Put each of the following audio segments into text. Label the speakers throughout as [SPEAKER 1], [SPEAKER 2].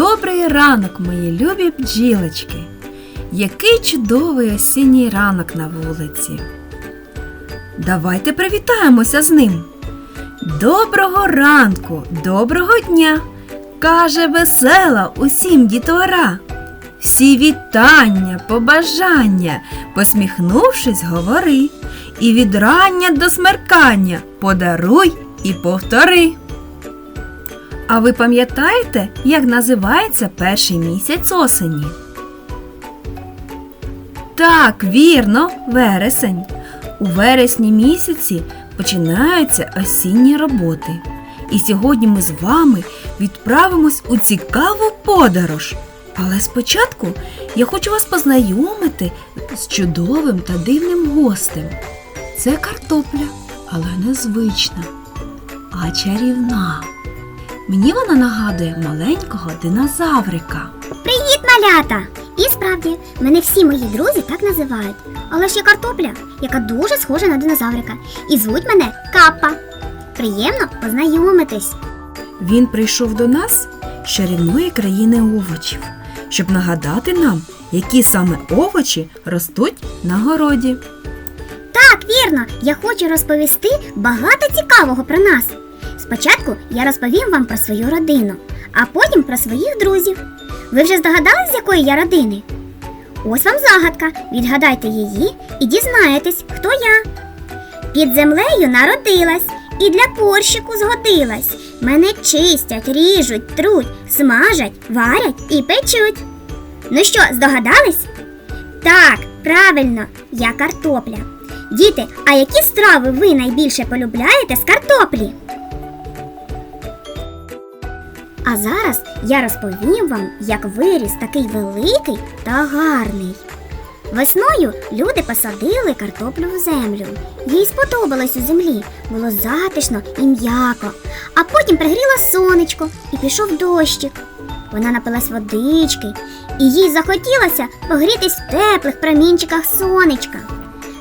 [SPEAKER 1] Добрий ранок, мої любі бджілочки! Який чудовий осінній ранок на вулиці. Давайте привітаємося з ним. Доброго ранку, доброго дня! каже весела усім дітвора. Всі вітання, побажання, посміхнувшись, говори, і від рання до смеркання подаруй і повтори. А ви пам'ятаєте, як називається перший місяць осені? Так, вірно, вересень. У вересні місяці починаються осінні роботи. І сьогодні ми з вами відправимось у цікаву подорож. Але спочатку я хочу вас познайомити з чудовим та дивним гостем. Це картопля, але не звична, а чарівна. Мені вона нагадує маленького динозаврика.
[SPEAKER 2] Привіт, малята! І справді, мене всі мої друзі так називають. Але ще картопля, яка дуже схожа на динозаврика. І звуть мене Капа. Приємно познайомитись.
[SPEAKER 1] Він прийшов до нас з чарівної країни овочів, щоб нагадати нам, які саме овочі ростуть на городі.
[SPEAKER 2] Так, вірно, я хочу розповісти багато цікавого про нас. Спочатку я розповім вам про свою родину, а потім про своїх друзів. Ви вже здогадались, з якої я родини? Ось вам загадка. Відгадайте її і дізнаєтесь, хто я. Під землею народилась і для порщику згодилась. Мене чистять, ріжуть, труть, смажать, варять і печуть. Ну що, здогадались? Так, правильно, я картопля. Діти, а які страви ви найбільше полюбляєте з картоплі? А зараз я розповім вам, як виріс такий великий та гарний. Весною люди посадили картоплю в землю. Їй сподобалось у землі, було затишно і м'яко. А потім пригріло сонечко і пішов дощик. Вона напилась водички, і їй захотілося погрітись в теплих промінчиках сонечка.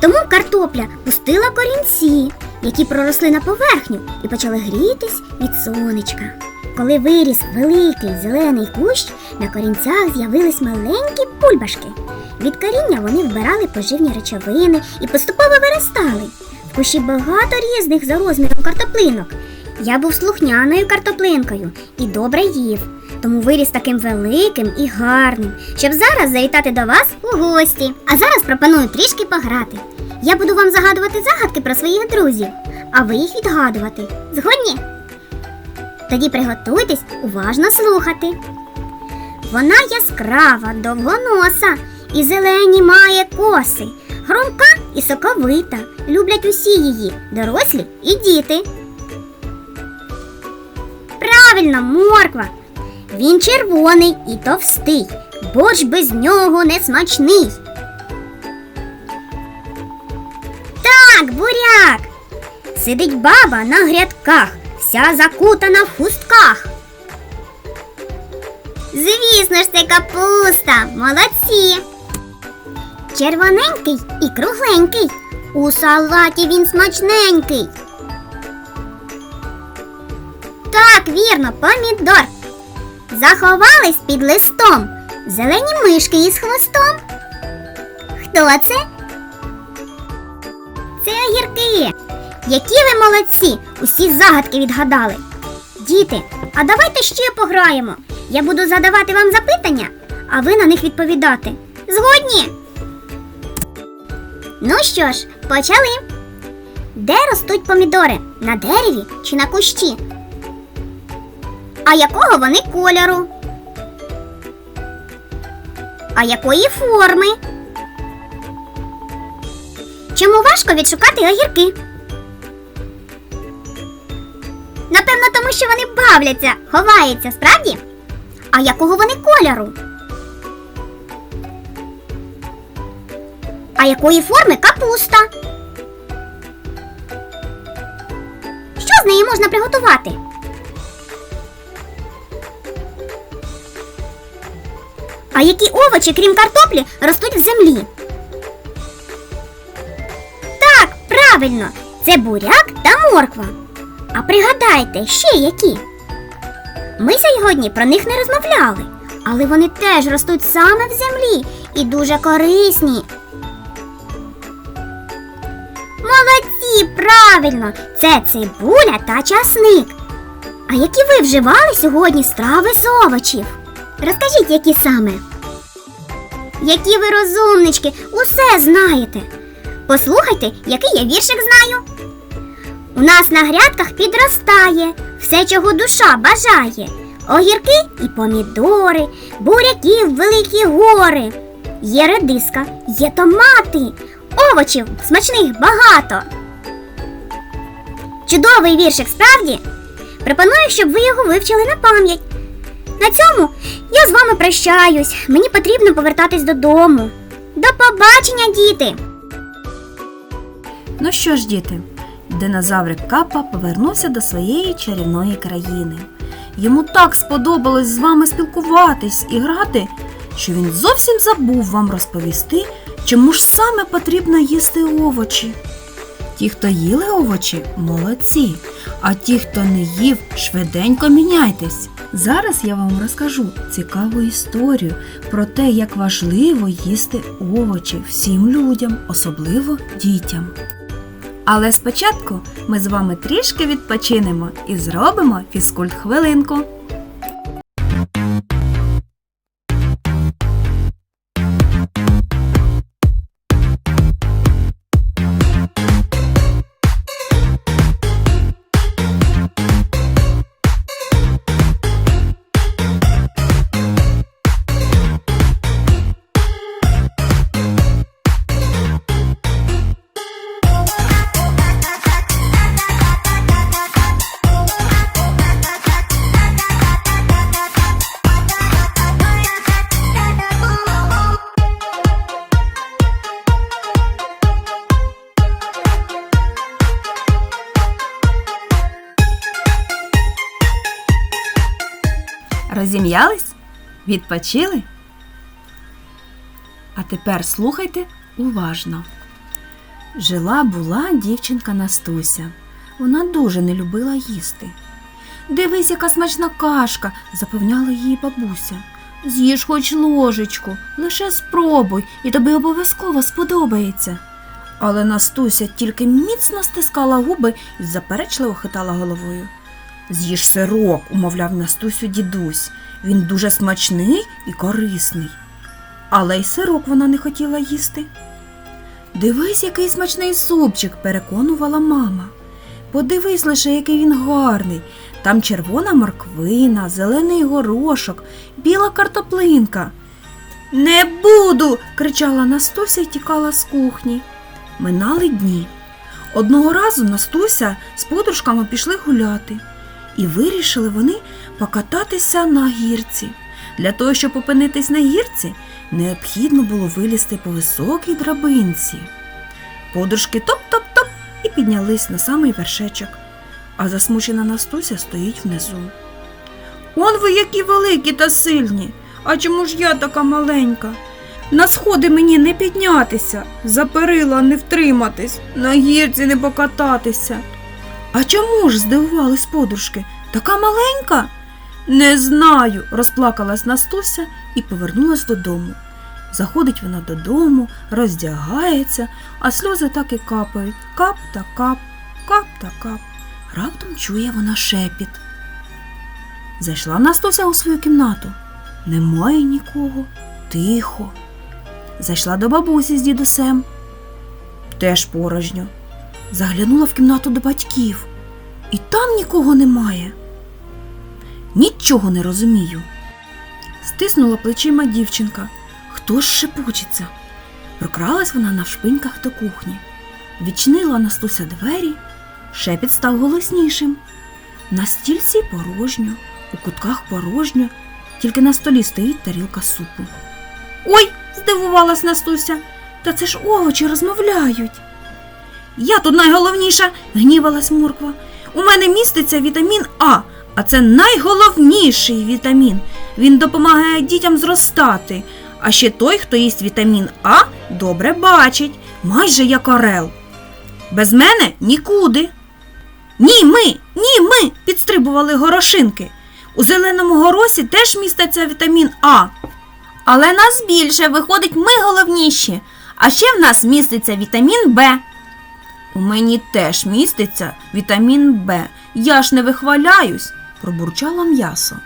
[SPEAKER 2] Тому картопля пустила корінці, які проросли на поверхню і почали грітись від сонечка. Коли виріс великий зелений кущ, на корінцях з'явились маленькі пульбашки. Від коріння вони вбирали поживні речовини і поступово виростали. В кущі багато різних за розміром картоплинок. Я був слухняною картоплинкою і добре їв, тому виріс таким великим і гарним, щоб зараз завітати до вас у гості. А зараз пропоную трішки пограти. Я буду вам загадувати загадки про своїх друзів, а ви їх відгадувати. Згодні? Тоді приготуйтесь уважно слухати. Вона яскрава, довгоноса і зелені має коси. Громка і соковита. Люблять усі її, дорослі і діти. Правильно, морква. Він червоний і товстий, борщ без нього не смачний. Буряк. Сидить баба на грядках, вся закутана в хустках. Звісно ж, це капуста, молодці. Червоненький і кругленький. У салаті він смачненький. Так, вірно, помідор. Заховались під листом. Зелені мишки із хвостом. Хто це? Це огірки. Які ви молодці! Усі загадки відгадали. Діти, а давайте ще пограємо. Я буду задавати вам запитання, а ви на них відповідати. Згодні? Ну що ж, почали. Де ростуть помідори? На дереві чи на кущі? А якого вони кольору? А якої форми? Чому важко відшукати огірки? Напевно, тому що вони бавляться, ховаються, справді? А якого вони кольору? А якої форми капуста? Що з неї можна приготувати? А які овочі, крім картоплі, ростуть в землі? Правильно, це буряк та морква. А пригадайте, ще які? Ми сьогодні про них не розмовляли, але вони теж ростуть саме в землі і дуже корисні. Молодці, правильно! Це цибуля та часник. А які ви вживали сьогодні страви з овочів? Розкажіть, які саме? Які ви розумнички, усе знаєте. Послухайте, який я віршик знаю. У нас на грядках підростає все, чого душа бажає. Огірки і помідори, буряків великі гори. Є редиска, є томати, овочів смачних багато. Чудовий віршик, справді? Пропоную, щоб ви його вивчили на пам'ять. На цьому я з вами прощаюсь. Мені потрібно повертатись додому. До побачення, діти!
[SPEAKER 1] Ну що ж, діти, динозаврик Капа повернувся до своєї чарівної країни. Йому так сподобалось з вами спілкуватись і грати, що він зовсім забув вам розповісти, чому ж саме потрібно їсти овочі. Ті, хто їли овочі, молодці, а ті, хто не їв, швиденько міняйтесь. Зараз я вам розкажу цікаву історію про те, як важливо їсти овочі всім людям, особливо дітям. Але спочатку ми з вами трішки відпочинемо і зробимо фізкульт хвилинку. Розім'ялись? Відпочили? А тепер слухайте уважно. Жила була дівчинка Настуся. Вона дуже не любила їсти. Дивись, яка смачна кашка, запевняла її бабуся. З'їж хоч ложечку, лише спробуй, і тобі обов'язково сподобається. Але Настуся тільки міцно стискала губи і заперечливо хитала головою. З'їж сирок, умовляв Настусю дідусь. Він дуже смачний і корисний. Але й сирок вона не хотіла їсти. Дивись, який смачний супчик, переконувала мама. Подивись лише, який він гарний. Там червона морквина, зелений горошок, біла картоплинка. Не буду. кричала Настуся і тікала з кухні. Минали дні. Одного разу Настуся з подружками пішли гуляти, і вирішили вони покататися на гірці. Для того, щоб опинитись на гірці, необхідно було вилізти по високій драбинці. Подружки топ-топ-топ і піднялись на самий вершечок, а засмучена Настуся стоїть внизу. Он ви які великі та сильні. А чому ж я така маленька? На сходи мені не піднятися, за перила не втриматись, на гірці не покататися. А чому ж здивувались подружки? Така маленька? Не знаю, розплакалась Настуся і повернулась додому. Заходить вона додому, роздягається, а сльози так і капають. Кап та кап, кап та кап. Раптом чує вона шепіт. Зайшла Настуся у свою кімнату. Немає нікого, тихо. Зайшла до бабусі з дідусем. Теж порожньо. Заглянула в кімнату до батьків. І там нікого немає. Нічого не розумію. Стиснула плечима дівчинка. Хто ж шепочеться? Прокралась вона навшпиньках до кухні. Відчинила Настуся двері, шепіт став голоснішим. На стільці порожньо, у кутках порожньо, тільки на столі стоїть тарілка супу. Ой, здивувалась Настуся, та це ж овочі розмовляють. Я тут найголовніша, гнівалась Морква. У мене міститься вітамін А, а це найголовніший вітамін. Він допомагає дітям зростати. А ще той, хто їсть вітамін А, добре бачить, майже як орел. Без мене нікуди. Ні, ми, ні, ми, підстрибували горошинки. У зеленому горосі теж міститься вітамін А. Але нас більше, виходить, ми головніші. А ще в нас міститься вітамін Б. У мені теж міститься вітамін Б. Я ж не вихваляюсь, пробурчало м'ясо.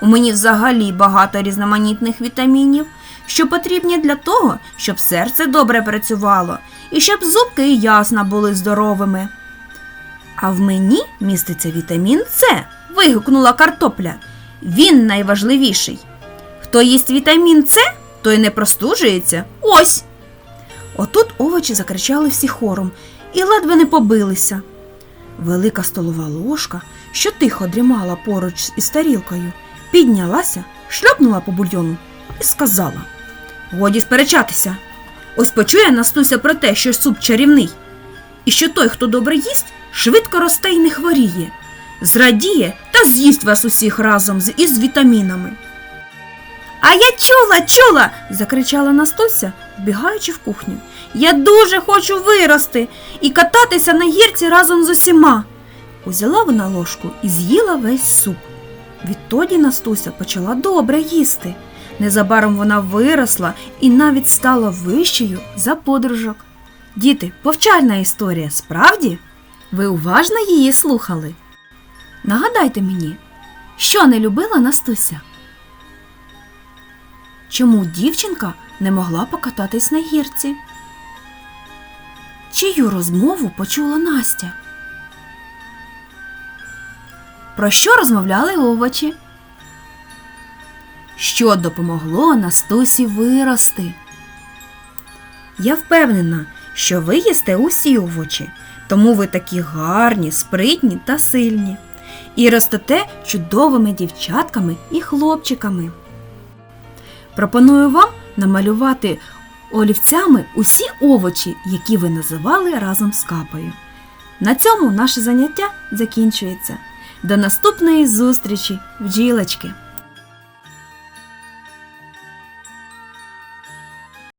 [SPEAKER 1] У мені взагалі багато різноманітних вітамінів, що потрібні для того, щоб серце добре працювало і щоб зубки і ясна були здоровими. А в мені міститься вітамін С, вигукнула картопля. Він найважливіший. Хто їсть вітамін С, той не простужується. Ось. Отут овочі закричали всі хором і ледве не побилися. Велика столова ложка, що тихо дрімала поруч із тарілкою, піднялася, шльопнула по бульйону і сказала: Годі сперечатися. Ось почує Настуся про те, що суп чарівний, і що той, хто добре їсть, швидко росте й не хворіє, зрадіє та з'їсть вас усіх разом із вітамінами. А я чула, чула. закричала Настуся, вбігаючи в кухню. Я дуже хочу вирости і кататися на гірці разом з усіма. Узяла вона ложку і з'їла весь суп. Відтоді Настуся почала добре їсти. Незабаром вона виросла і навіть стала вищою за подружок. Діти, повчальна історія, справді? Ви уважно її слухали? Нагадайте мені, що не любила Настуся? Чому дівчинка не могла покататись на гірці? Чию розмову почула Настя? Про що розмовляли овочі? Що допомогло Настусі вирости? Я впевнена, що ви їсте усі овочі, тому ви такі гарні, спритні та сильні. І ростете чудовими дівчатками і хлопчиками. Пропоную вам намалювати олівцями усі овочі, які ви називали разом з капою. На цьому наше заняття закінчується. До наступної зустрічі, бджілочки!